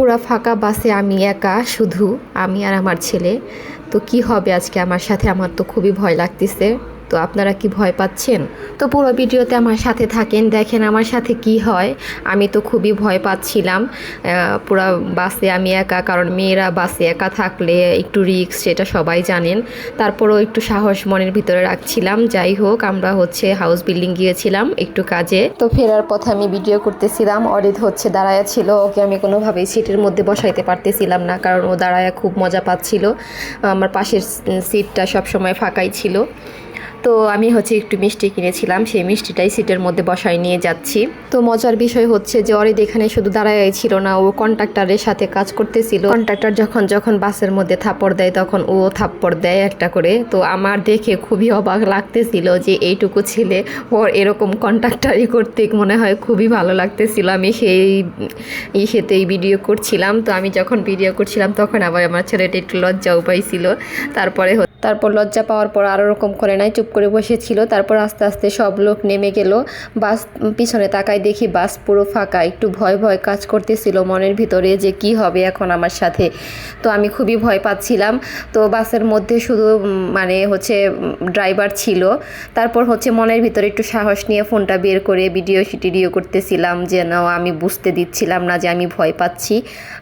পুরা ফাঁকা বাসে আমি একা, শুধু আমি আর আমার ছেলে। তো কি হবে আজকে? আমার সাথে আমার তো খুবই ভয় লাগতেছে। তো আপনারা কি ভয় পাচ্ছেন? তো পুরো ভিডিওতে আমার সাথে থাকেন, দেখেন আমার সাথে কি হয়। আমি তো খুবই ভয় পাচ্ছিলাম। পুরো বাসে আমি একা, কারণ মেয়েরা বাসে একা থাকলে একটু রিস্ক সেটা সবাই জানেন। তারপরেও একটু সাহস মনের ভিতরে রাখছিলাম। যাই হোক, আমরা হচ্ছে হাউস বিল্ডিং গিয়েছিলাম একটু কাজে। তো ফেরার পথে আমি ভিডিও করতেছিলাম। অরিত হচ্ছে দাঁড়ায় ছিল। ওকে আমি কোনোভাবেই সিটের মধ্যে বসাইতে পারতেছিলাম না, কারণ ও দাঁড়ায় খুব মজা পাচ্ছিল। আমার পাশের সিটটা সবসময় ফাঁকাই ছিল। তো আমি হচ্ছে একটু মিষ্টি কিনেছিলাম, সেই মিষ্টিটাই সিটের মধ্যে বসায় নিয়ে যাচ্ছি। তো মজার বিষয় হচ্ছে যে অরিদ এখানে শুধু দাঁড়ায় ছিল না, ও কন্ট্রাক্টরের সাথে কাজ করতেছিল। কন্ট্রাক্টর যখন যখন বাসের মধ্যে থাপ্পড় দেয়, তখন ও থাপ্পড় দেয় একটা করে। তো আমার দেখে খুবই অবাক লাগতেছিল যে এইটুকু ছেলে ওর এরকম কন্ট্রাক্টারি করতে মনে হয় খুবই ভালো লাগতেছিল। আমি সেই ইসেতেই ভিডিও করছিলাম। তো আমি যখন ভিডিও করছিলাম, তখন আবার আমার ছেলেটা একটু লজ্জাও পাইছিল। তারপরে তারপর লজ্জা পাওয়ার পর আরও রকম করে নাই, চুপ করে বসেছিল। তারপর আস্তে আস্তে সব লোক নেমে গেল। বাস পিছনে তাকাই দেখি বাস পুরো ফাঁকা। একটু ভয় ভয় কাজ করতেছিল মনের ভিতরে যে কি হবে এখন আমার সাথে। তো আমি খুবই ভয় পাচ্ছিলাম। তো বাসের মধ্যে শুধু মানে হচ্ছে ড্রাইভার ছিল। তারপর হচ্ছে মনের ভিতরে একটু সাহস নিয়ে ফোনটা বের করে ভিডিও টিডিও করতেছিলাম যেন আমি বুঝতে দিচ্ছিলাম না যে আমি ভয় পাচ্ছি।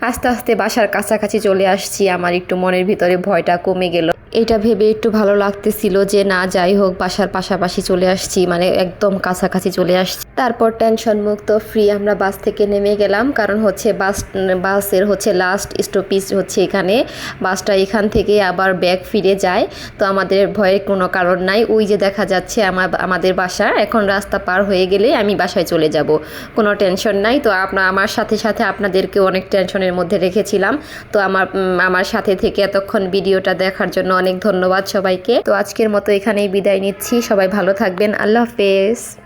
আস্তে আস্তে বাসার কাছাকাছি চলে আসছি। আমার একটু মনের ভিতরে ভয়টা কমে গেল। এটা ভেবে একটু ভালো লাগতেছিল যে, না, যাই হোক, বাসার পাশাপাশি চলে আসছি। মানে একদম কাছাকাছি চলে আসছি। তারপর টেনশন মুক্ত ফ্রি আমরা বাস থেকে নেমে গেলাম। কারণ হচ্ছে বাস বাসের হচ্ছে লাস্ট স্টপিস হচ্ছে এখানে। বাসটা এখান থেকে আবার ব্যাক ফিরে যায়। তো আমাদের ভয়ের কোনো কারণ নাই। ওই যে দেখা যাচ্ছে আমার, আমাদের বাসা, এখন রাস্তা পার হয়ে গেলে আমি বাসায় চলে যাব। কোনো টেনশন নাই। তো আপনার আমার সাথে সাথে আপনাদেরকে অনেক টেনশনের মধ্যে রেখেছিলাম। তো আমার আমার সাথে থেকে এতক্ষণ ভিডিওটা দেখার জন্য অনেক ধন্যবাদ সবাইকে। তো আজকের মতো এখানেই বিদায় নিচ্ছি। সবাই ভালো থাকবেন। আল্লাহ হাফেজ।